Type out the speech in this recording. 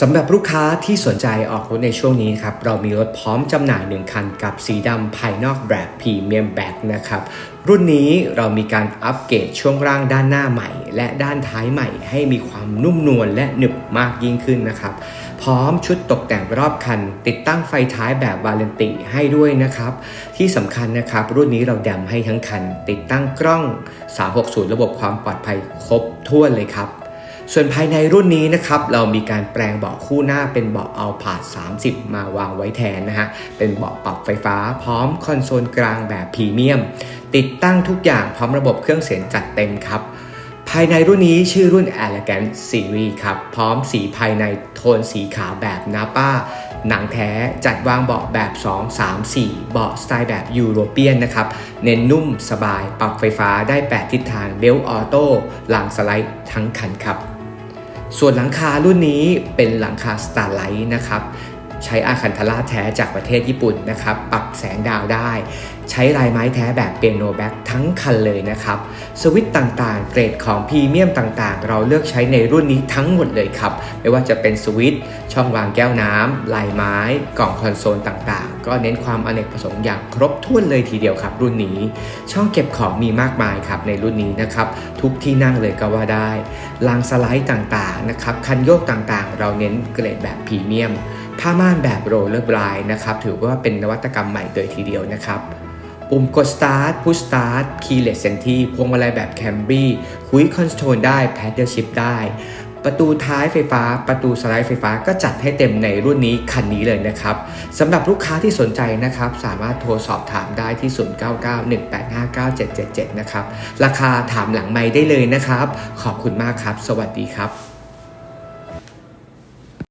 สำหรับลูกค้าที่สนใจออกรถในช่วงนี้ครับเรามีรถพร้อมจำหน่าย 1 คันกับสีดำภายนอกแบบพรีเมียมแบ็กนะครับรุ่นนี้เรามีการอัปเกรดช่วงล่างด้านหน้าใหม่ และด้านท้ายใหม่ ให้มีความนุ่มนวลและหนึบมากยิ่งขึ้นนะครับพร้อมชุดตกแต่งรอบคัน ติดตั้งไฟท้ายแบบวาเลนติให้ด้วยนะครับ ที่สำคัญนะครับรุ่นนี้เราแดมให้ทั้งคัน ติดตั้งกล้อง 360 ระบบความปลอดภัยครบถ้วนเลยครับ ส่วนภายในรุ่นนี้นะครับเรามีการแปลงเบาะคู่หน้าเป็นเบาะเอาผาด30 มาวางไว้แทนนะฮะเป็นเบาะปรับไฟฟ้าพร้อมคอนโซลกลางแบบพรีเมียม ติดตั้งทุกอย่างพร้อมระบบเครื่องเสียงจัดเต็มครับภายในรุ่นนี้ชื่อรุ่น Elegant Series ครับ พร้อมสีภายในโทนสีขาวแบบนาป้า หนังแท้จัดวางเบาะแบบ 2 3 4 เบาะสไตล์แบบยูโรเปียนนะครับ เน้นนุ่มสบายปรับไฟฟ้าได้ 8 ทิศทางเบลออโต้หลังสไลด์ทั้งคันครับ ส่วนหลังคารุ่นนี้เป็นหลังคา Starlight นะครับใช้อาคันทาร่าแท้จากประเทศญี่ปุ่นนะครับ ปรับแสงดาวได้ ใช้ลายไม้แท้แบบเปียโนแบ็กทั้งคันเลยนะครับ สวิตต่างๆ เกรดของพรีเมียมต่างๆ เราเลือกใช้ในรุ่นนี้ทั้งหมดเลยครับ ไม่ว่าจะเป็นสวิตช์ช่องวางแก้วน้ำลายไม้ กล่องคอนโซลต่างๆ ก็เน้นความอเนกประสงค์อย่างครบถ้วนเลยทีเดียวครับ รุ่นนี้ ช่องเก็บของมีมากมายครับในรุ่นนี้นะครับ ทุกที่นั่งเลยก็ว่าได้รางสไลด์ต่างๆนะครับคันโยกต่างๆ เราเน้นเกรดแบบพรีเมียม ผ้าม่านแบบโรลเลอร์บลายนะครับถือว่าเป็นนวัตกรรมใหม่เลยทีเดียวนะครับปุ่มกด Start Push Start Keyless Entry พวงมาลัยแบบ Camry คุยคอนโทรลได้ Paddle Shift ได้ ประตูท้ายไฟฟ้า ประตูสไลด์ไฟฟ้าก็จัดให้เต็มในรุ่นนี้คันนี้เลยนะครับสำหรับลูกค้าที่สนใจนะครับ สามารถโทรสอบถามได้ที่ 0991859777 นะครับ ราคาถามหลังไม้ได้เลยนะครับ ขอบคุณมากครับ สวัสดีครับ